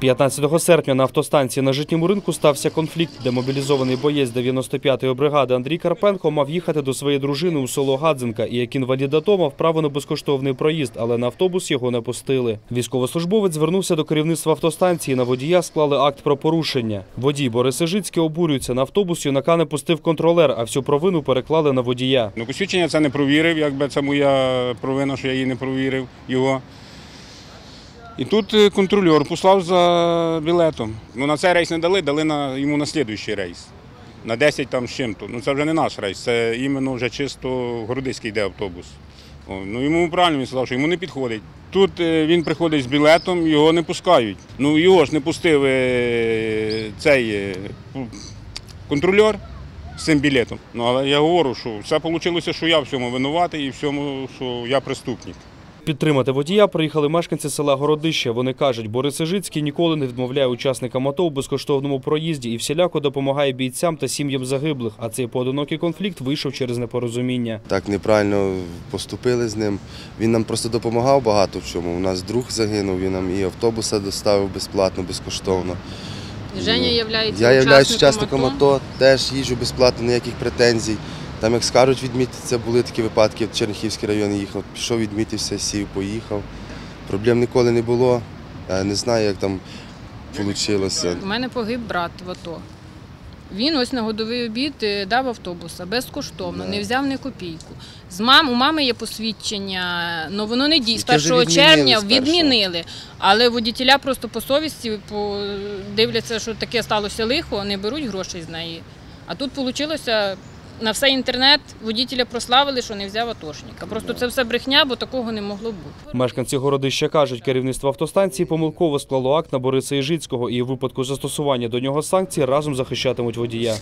15 серпня на автостанції на житньому ринку стався конфлікт, де мобілізований боєць 95-ї бригади Андрій Карпенко мав їхати до своєї дружини у село Гадзинка і як інвалід АТО мав на безкоштовний проїзд, але на автобус його не пустили. Військовослужбовець звернувся до керівництва автостанції. На водія склали акт про порушення. Водій Борис Ижицький обурюється. На автобус юнака не пустив контролер, а всю провину переклали на водія. Ну, посвідчення це не провірив, якби це моя провина, що я її не провірив його. І тут е, контролер послав за білетом. Ну, на цей рейс не дали, дали на, йому на слідуючий рейс. На 10 там з чим-то. Ну це вже не наш рейс, це іменно вже чисто городиський йде автобус. О, ну йому правильно він сказав, що йому не підходить. Тут е, він приходить з білетом, його не пускають. Ну його ж не пустив е, цей контролер з цим білетом. Ну але я говорю, що все вийшло, що я в цьому винуватий і в цьому, що я преступник. Підтримати водія приїхали мешканці села Городище. Вони кажуть, Борис Ижицький ніколи не відмовляє учасникам АТО у безкоштовному проїзді і всіляко допомагає бійцям та сім'ям загиблих. А цей поодинокий конфлікт вийшов через непорозуміння. Так неправильно поступили з ним. Він нам просто допомагав багато в чому. У нас друг загинув, він нам і автобуса доставив безплатно, безкоштовно. Женя являється Я являюсь учасником учасником АТО, теж їжджу безплатно, ніяких претензій. Там, як скажуть відмітитися, були такі випадки, в Черніхівський район їхав, пішов, відмітився, сів, поїхав. Проблем ніколи не було. Я не знаю, як там вийшло. У мене погиб брат в АТО. Він ось на годовий обід е, дав автобуса безкоштовно, не взяв ні копійку. З мам, у мами є посвідчення, але воно не діє. З 1 відмінили червня з відмінили. Але водітеля просто по совісті по, дивляться, що таке сталося лихо, не беруть грошей з неї. А тут вийшло на все інтернет водітеля прославили, що не взяв атошника. Просто це все брехня, бо такого не могло бути. Мешканці Городища кажуть, керівництво автостанції помилково склало акт на Бориса Іжицького і у випадку застосування до нього санкцій разом захищатимуть водія.